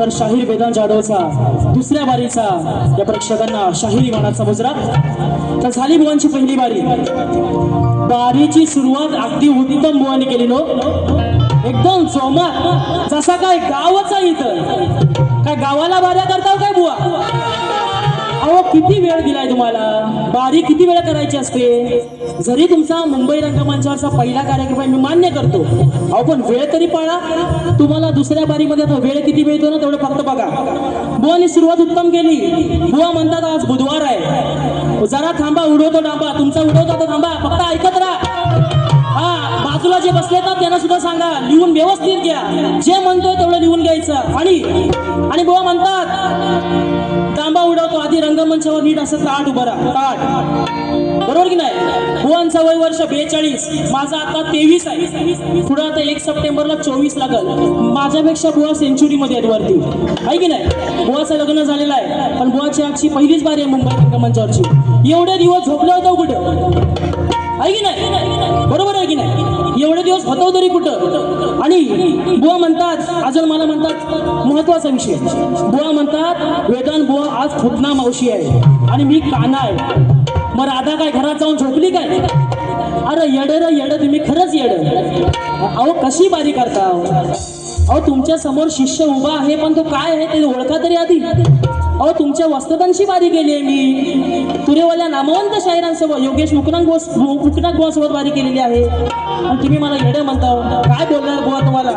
तर शाहीर वेदांत जाधवचा दुसऱ्या बारीचा या प्रेक्षकांना शाहिरी मानाचा मुजरा तर झाली बुवांची पहिली बारी बारीची सुरुवात अगदी उत्तम बुवानी केली नो. एकदम जोमात. जसा काय गावाचा इथं. काय गावाला बाऱ्या करताव काय बुवा? अहो किती वेळ दिलाय तुम्हाला? बारी किती वेळ करायची असते? जरी तुमचा मुंबई रंगमंचावरचा पहिला कार्यक्रम मी मान्य करतो. अहो पण वेळ तरी पाळा. तुम्हाला दुसऱ्या बारीमध्ये आता वेळ किती मिळतो ना तेवढं फक्त बघा. बुवानी सुरुवात उत्तम केली. बुवा म्हणतात आज बुधवार आहे. जरा थांबा उडवतो डांबा. तुमचा उडवतो आता थांबा. फक्त ऐकत राहा. जे बसले आहेत त्यांना सुद्धा सांगा लिहून व्यवस्थित घ्या. जे म्हणतोय तेवढं लिहून घ्यायचं. आणि आणि बुवा म्हणतात तांबा उडवतो आधी रंगमंचावर नीट असं ताट उभं राहा. ताट. बरोबर की नाही? बुवांचं वय वर्ष बेचाळीस माझा आता तेवीस आहे. पुढं आता एक सप्टेंबरला चोवीस लागल. माझ्यापेक्षा बुवा सेंचुरी मध्ये आहेत वरती. आहे की नाही? बुवाचं लग्न झालेलं आहे. पण बुवाची आजची पहिलीच बारी आहे मुंबई रंगमंचावरची. एवढे दिवस झोपलं होतं कुठं? म्हणतात अजून मला म्हणतात महत्त्वाचा विषय. बुवा म्हणतात वेदांत बुवा आज फुटना मावशी आहे. आणि मी काना आहे. मग राधा काय घरात जाऊन झोपली काय? अरे येड र येड तुम्ही खरंच येड. अहो कशी बारी करता अहो? तुमच्यासमोर शिष्य उभा आहे पण तो काय आहे ते ओळखा तरी आधी. अहो तुमच्या वस्त्रदांची बारी केली आहे मी. तुरेवाल्या नामवंत शाहिरांसोबत योगेश मुकनाक गोस मुकनाक गोवासोबत बारी केलेली आहे. आणि तुम्ही मला येडं म्हणता काय बोलणार गोवा तुम्हाला.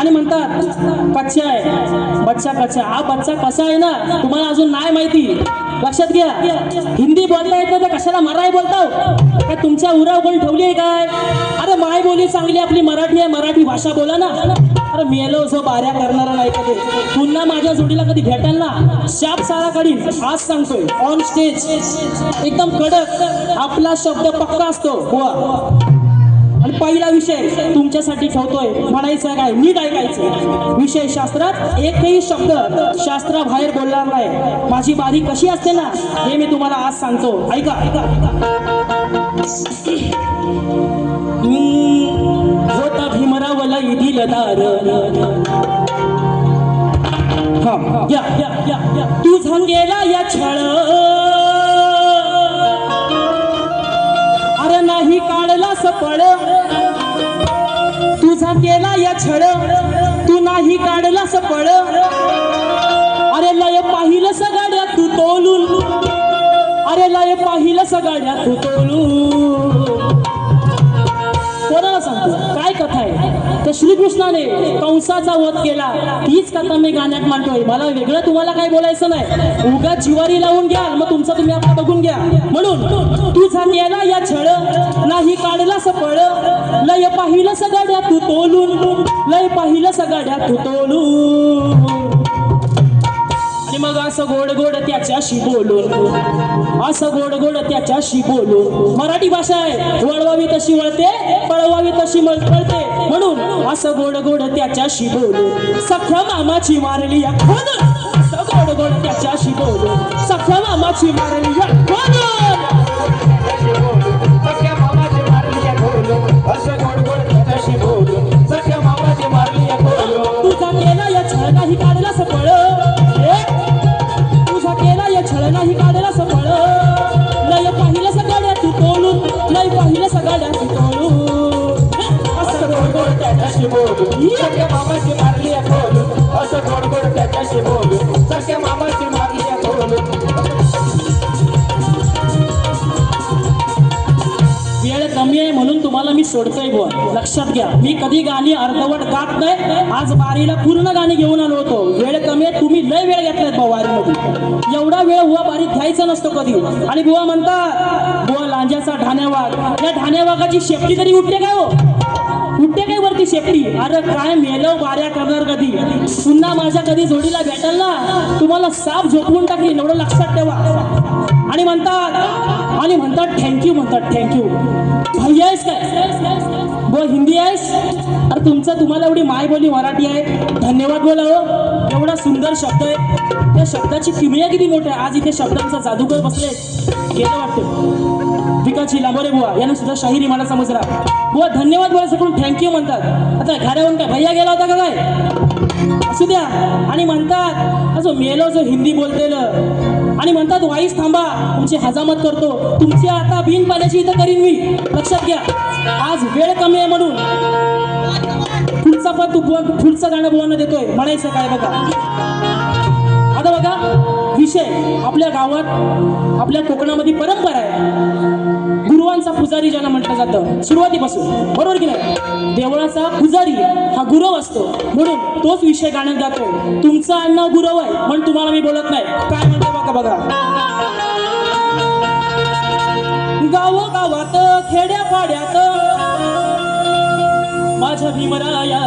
आणि म्हणतात कच्चा आहे बच्चा कच्चा हा बच्चा कसा आहे ना तुम्हाला अजून नाही माहिती. लक्षात घ्या. हिंदी बोलता येत नाही तर कशाला मराठी बोलताव? काय तुमच्या उराव कोण ठेवली आहे काय? अरे माय बोली चांगली आपली मराठी आहे मराठी भाषा बोला ना. अरे मेलो जो बाऱ्या करणारा नाही कधी पुन्हा माझ्या जोडीला कधी भेटेल ना शाप सारा काढीन. आज सांगतोय ऑन स्टेज एकदम कडक आपला शब्द पक्का असतो गोवा. आणि पहिला विषय तुमच्यासाठी ठेवतोय. म्हणायचं काय? नीट ऐकायचं विषय शास्त्रात एकही शब्द शास्त्राबाहेर बोलणार नाही. माझी बारी कशी असते ना हे मी तुम्हाला आज सांगतो. ऐका. ऐका होता भीमरावला इदिल दार. हा या या या या. या छळ. ही काढला सपळ. तुझा केला या छळ. तू नाही काढला सपळ. अरे लय पाहिलं सगाड्या तू तोलून. अरे लय पाहिलं सगाड्या तू तोलून. तर श्रीकृष्णाने कंसाचा वध केला. तीच कथा मी गाण्यात मांडतोय. मला वेगळं तुम्हाला काय बोलायचं नाही. उगा जिवारी लावून घ्या मग तुमचं तुम्ही आपलं बघून घ्या. म्हणून तुझा नेला या छळ नाही काढला सफळ. लय पाहिलं सगाड्या तू तोलून. लय पाहिलं सगाड्या तू तोलून. मग असं गोड गोड त्याच्याशी बोलून. असं गोड गोड त्याच्याशी बोलून. मराठी भाषा आहे. वळवावी तशी वळते पळवावी तशी मळ- पळते. म्हणून असं गोड गोड त्याच्याशी बोलून. सख्या मामाची मारली या असं गोड गोड त्याच्याशी बोलून. सख्या मामाची मारली या त्याच्याशी बोल. सख्या मामाची मारली आहे असं गोड गोड त्याच्याशी बोल. सख्या मामाची मारली आहे वेळ कमी आहे म्हणून तुम्हाला मी सोडतोय बुवा. लक्षात घ्या. मी कधी गाणी अर्धवट गात नाही. आज बारीला पूर्ण गाणी घेऊन आलो होतो. वेळ कमी आहे. तुम्ही लय वेळ घेतलाय बुवा वारीमध्ये. एवढा वेळ हुवा बारीत घ्यायचा नसतो कधी. आणि बुवा म्हणतात बुवा लांजाचा ढाण्यावाग या ढाण्यावागाची शेपटी तरी उठते काय हो? उठते शेपटी अरे काय मेलो वाऱ्या करणार कधी पुन्हा माझ्या कधी जोडीला भेटल ना? तुम्हाला साप झोपवून टाकली एवढं लक्षात ठेवा. आणि म्हणतात आणि म्हणतात थँक्यू म्हणतात थँक्यू भैया आहेस काय? बोल हिंदी आहेस? अरे तुमचं तुम्हाला एवढी माय बोली मराठी आहे. धन्यवाद बोला हो. एवढा सुंदर शब्द आहे. त्या शब्दाची किमया किती मोठी आहे? आज इथे शब्दांचा जादूगर बसले गेलं वाटतं. विकाची लांबोरे बुवा यानं सुद्धा शाहिरी मला समजला बुवा धन्यवाद मला करून थँक्यू म्हणतात. आता घरावरून काय भैया गेला होता का काय? असू द्या. आणि म्हणतात जो मेलो जो हिंदी बोलतेलं आणि म्हणतात वाईस थांबा तुमची हजामत करतो. तुमची आता बिन पाण्याची इथं करीन मी. लक्षात घ्या. आज वेळ कमी आहे म्हणून. पुढचा पण तू बुवा- पुढचं गाणं बुवांना देतोय. म्हणायचं काय बघा. आता बघा विषय आपल्या गावात आपल्या कोकणामध्ये परंपरा आहे. गुरुवांचा पुजारी ज्याला म्हटलं जातं सुरुवातीपासून. बरोबर की नाही? देवळाचा पुजारी हा गुरव असतो. म्हणून तोच विषय गाण्यात जातो तुमचं अन्न गुरव आहे म्हणून तुम्हाला मी बोलत नाही. काय म्हणतो बघा बघा. गावोगावात खेड्या पाड्यात माझ्या भीमराया या.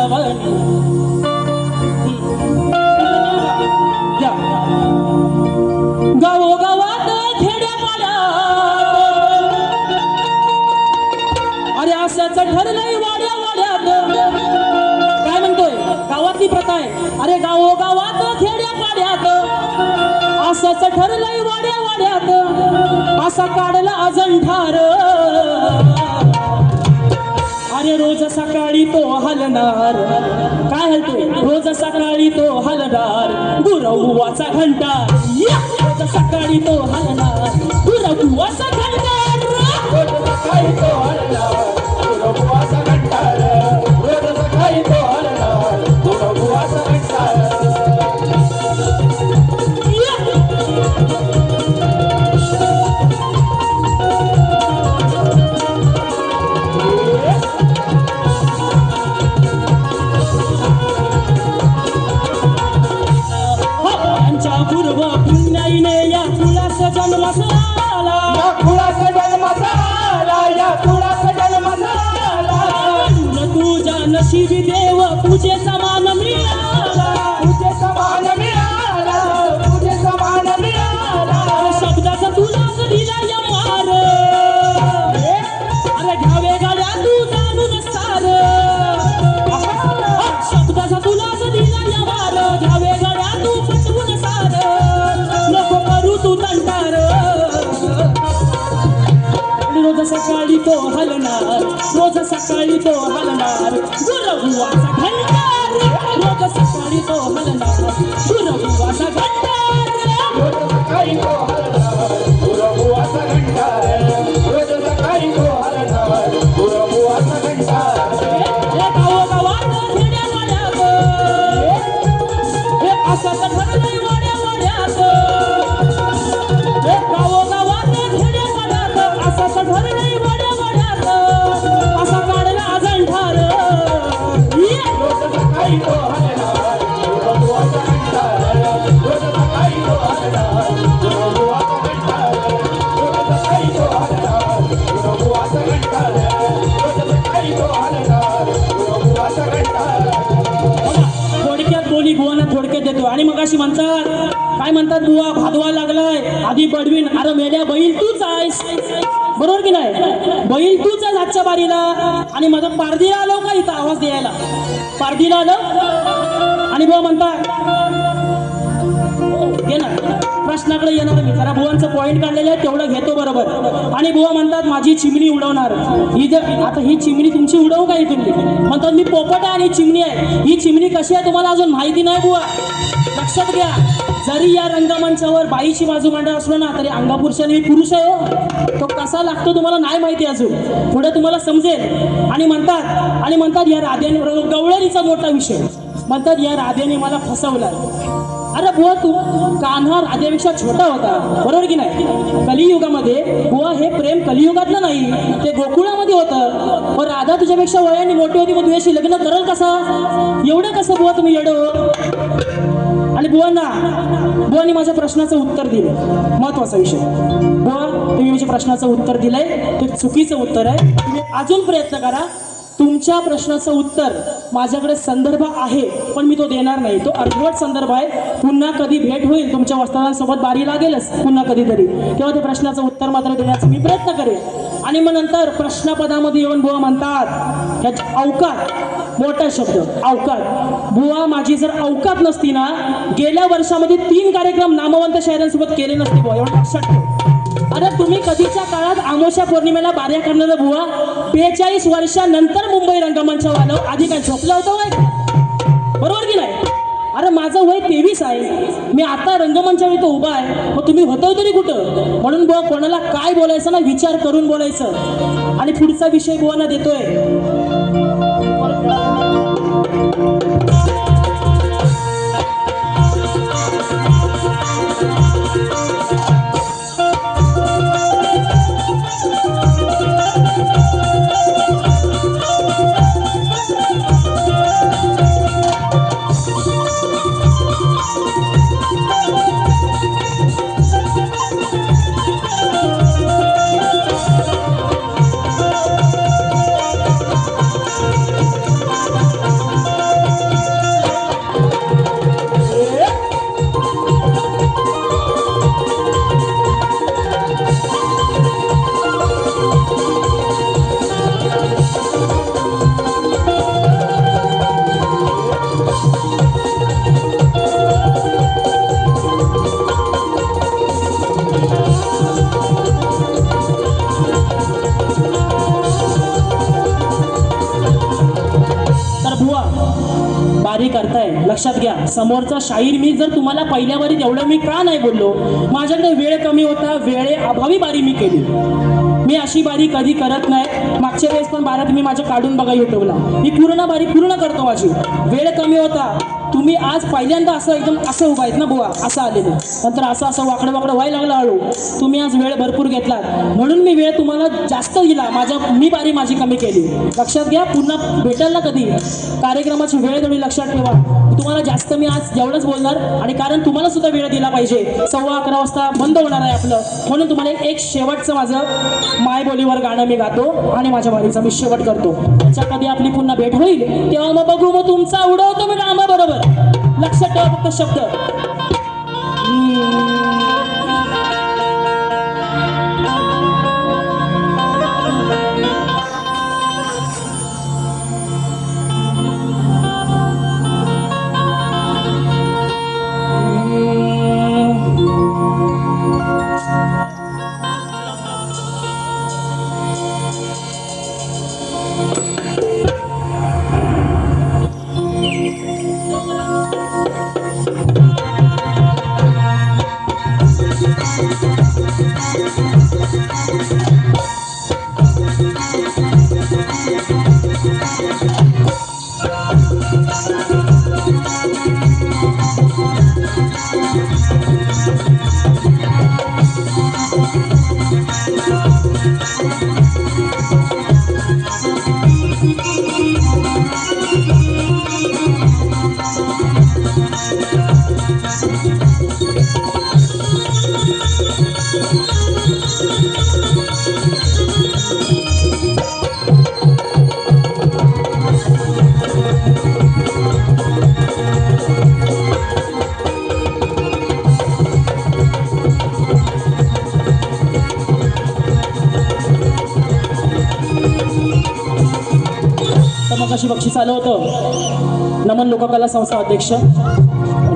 गावोगावात असं ठरलंय वाड्या वाड्यात. असा काढला अजंठार. अरे रोज सकाळी तो हलणार. काय हलतोय रोज सकाळी तो हलणार. गुरवाचा घंटा रोज सकाळी तो हलणार. गुरवाचा घंटा रोज सकाळी तो हलणार. सकाळी तो हलणार गुरगुवाचा अशी म्हणतात. काय म्हणतात? बुवा भादवा लागलाय. आधी बडवीन अरे मेल्या बैल तूच आहेस. बरोबर की नाही? बैल तूच आहेस आजच्या बारीला. आणि माझं पारदीला आलो का इथं आवाज द्यायला? पारदीला आलो? आणि बुवा म्हणतात हो, ये ना. प्रश्नाकडे येणार मी. जरा बुवांचं पॉईंट काढलेलं आहे तेवढं घेतो बरोबर. आणि बुवा म्हणतात माझी चिमणी उडवणार. ही जर आता ही चिमणी तुमची उडवू का तुम्ही म्हणतात मी पोपट आहे आणि चिमणी आहे. ही चिमणी कशी आहे तुम्हाला अजून माहिती नाही बुवा. लक्षात घ्या जरी या रंगमंचावर बाईची बाजू मांडत असलो ना तरी अंगापुरुषाने पुरुष आहे हो. तो कसा लागतो तुम्हाला नाही माहिती अजून. पुढे तुम्हाला समजेल. आणि म्हणतात आणि म्हणतात या राधेने गवळणीचा मोठा विषय. म्हणतात या राधेने मला फसवला. अरे बुवा तू कान्हा राधेपेक्षा छोटा होता बरोबर की नाही? कलियुगामध्ये बुवा हे प्रेम कलियुगातलं नाही ते गोकुळामध्ये होतं. पण राधा तुझ्यापेक्षा वयाने मोठी होती मग तुझ्याशी लग्न करल कसा? एवढं कसं बुवा तुम्ही येडो हो? आणि बुवांना बुवानी माझ्या प्रश्नाचं उत्तर दिलं. महत्त्वाचा विषय. बुवा तुम्ही माझ्या प्रश्नाचं उत्तर दिलंय ते चुकीचं उत्तर आहे. तुम्ही अजून प्रयत्न करा. तुमच्या प्रश्नाचं उत्तर माझ्याकडे संदर्भ आहे पण मी तो देणार नाही. तो अर्धवट संदर्भ आहे. पुन्हा कधी भेट होईल तुमच्या वस्त्रांसोबत बारी लागेलच पुन्हा कधीतरी. तेव्हा त्या प्रश्नाचं उत्तर मात्र देण्याचा मी प्रयत्न करेन. आणि मग नंतर प्रश्नपदामध्ये येऊन बुवा म्हणतात ह्याचे अवकात मोठा शब्द अवकात बुवा माझी जर अवकात नसती ना गेल्या वर्षामध्ये तीन कार्यक्रम नामवंत शहरांसोबत केले नसते बुवा एवढं लक्षात ठेव. अरे तुम्ही कधीच्या काळात आमोशा पौर्णिमेला बाऱ्या करणारा बुवा बेचाळीस वर्षानंतर मुंबई रंगमंचावर आलं आधी काय झोपलं होतं वय? बरोबर की नाही? अरे माझं वय तेवीस आहे. मी आता रंगमंचावर इथं उभा आहे. मग तुम्ही होतो तरी कुठं? म्हणून बुवा कोणाला काय बोलायचं ना विचार करून बोलायचं. आणि पुढचा विषय बुवाना देतोय. कार्य करताय. लक्षात घ्या समोरचा शाहीर मी जर तुम्हाला पहिल्या बारीत एवढं मी का नाही बोललो माझ्याकडे वेळ कमी होता वेळे अभावी बारी मी केली. मी अशी बारी कधी करत नाही. मागच्या वेळेस पण बारा तुम्ही माझ्या काढून बघा युट्यूबला. मी पूर्ण बारी पूर्ण करतो माझी. वेळ कमी होता तुम्ही आज पहिल्यांदा असं एकदम असं उभा आहेत ना बुवा असं आलेलं. नंतर असं असं वाकडं वाकडं व्हायला लागलं हळू. तुम्ही आज वेळ भरपूर घेतलात. म्हणून मी वेळ तुम्हाला जास्त दिला. माझ्या मी बारी माझी कमी केली. लक्षात घ्या पुन्हा भेटेल ना कधी? कार्यक्रमाची वेळ तुम्ही लक्षात ठेवा. तुम्हाला जास्त मी आज एवढंच बोलणार आणि कारण तुम्हाला सुद्धा वेळ दिला पाहिजे. सव्वा अकरा वाजता बंद होणार आहे आपलं. म्हणून तुम्हाला एक शेवटचं माझं मायबोलीवर गाणं मी गातो आणि माझ्या वारीचा मी शेवट करतो. त्याच्या कधी आपली पुन्हा भेट होईल तेव्हा मग बघू मग तुमचा उडवतो मी रामा बरोबर. लक्षात ठेवा फक्त शब्द झालं होतं. नमन लोककला संस्था अध्यक्ष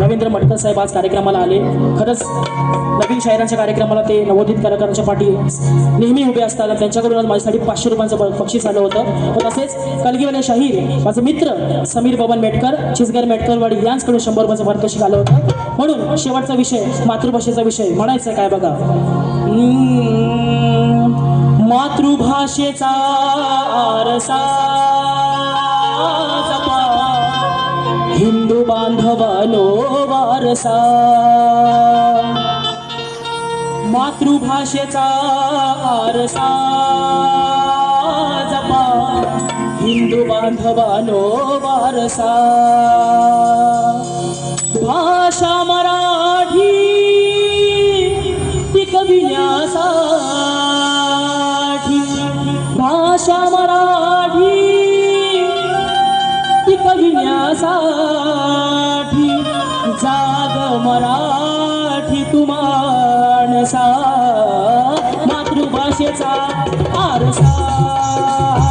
रवींद्र मटकर साहेब आज कार्यक्रमाला आले. खरंच नवीन शायरांच्या कार्यक्रमाला ते नवोदित कलाकारांच्या पाठी नेहमी उभे असतात त्यांच्याकडून आज माझ्यासाठी पाचशे रुपयांचं पक्षी बक्षीस आलं होतं. व तसेच कलगीवाले शाहीर माझे मित्र समीर बबन मेटकर चिसगर मेटकरवाडी यांचकडून शंभर रुपयाचं पारितोषिक आलं होतं. म्हणून शेवटचा विषय मातृभाषेचा विषय म्हणायचं काय बघा. मातृभाषेचा आरसा. हिंदू बांधवानो वारसा. मातृभाषेचा आरसा. जपा. हिंदू बांधवानो वारसा. भाषा मराठी टिकविण्यासाठी. भाषा मराठी मराठी तुमानसा मातृभाषेचा आरसा.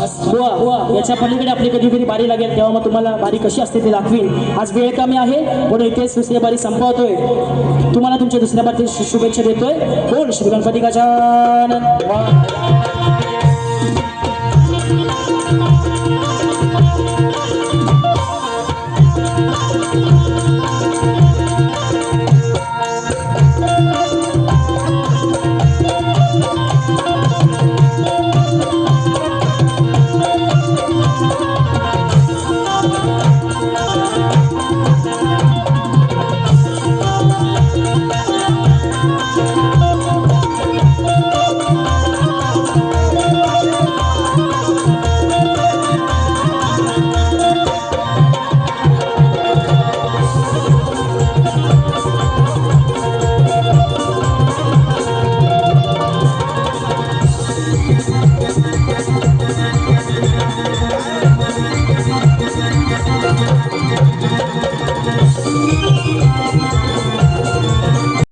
बस याच्या पलीकडे आपली कधी कधी बारी लागेल तेव्हा मग तुम्हाला बारी कशी असते ते दाखवीन. आज वेळ कमी आहे म्हणून इथेच दुसरी बारी संपवतोय. तुम्हाला तुमच्या दुसऱ्या बारी शुभेच्छा देतोय. बोल श्री गणपती गजानन.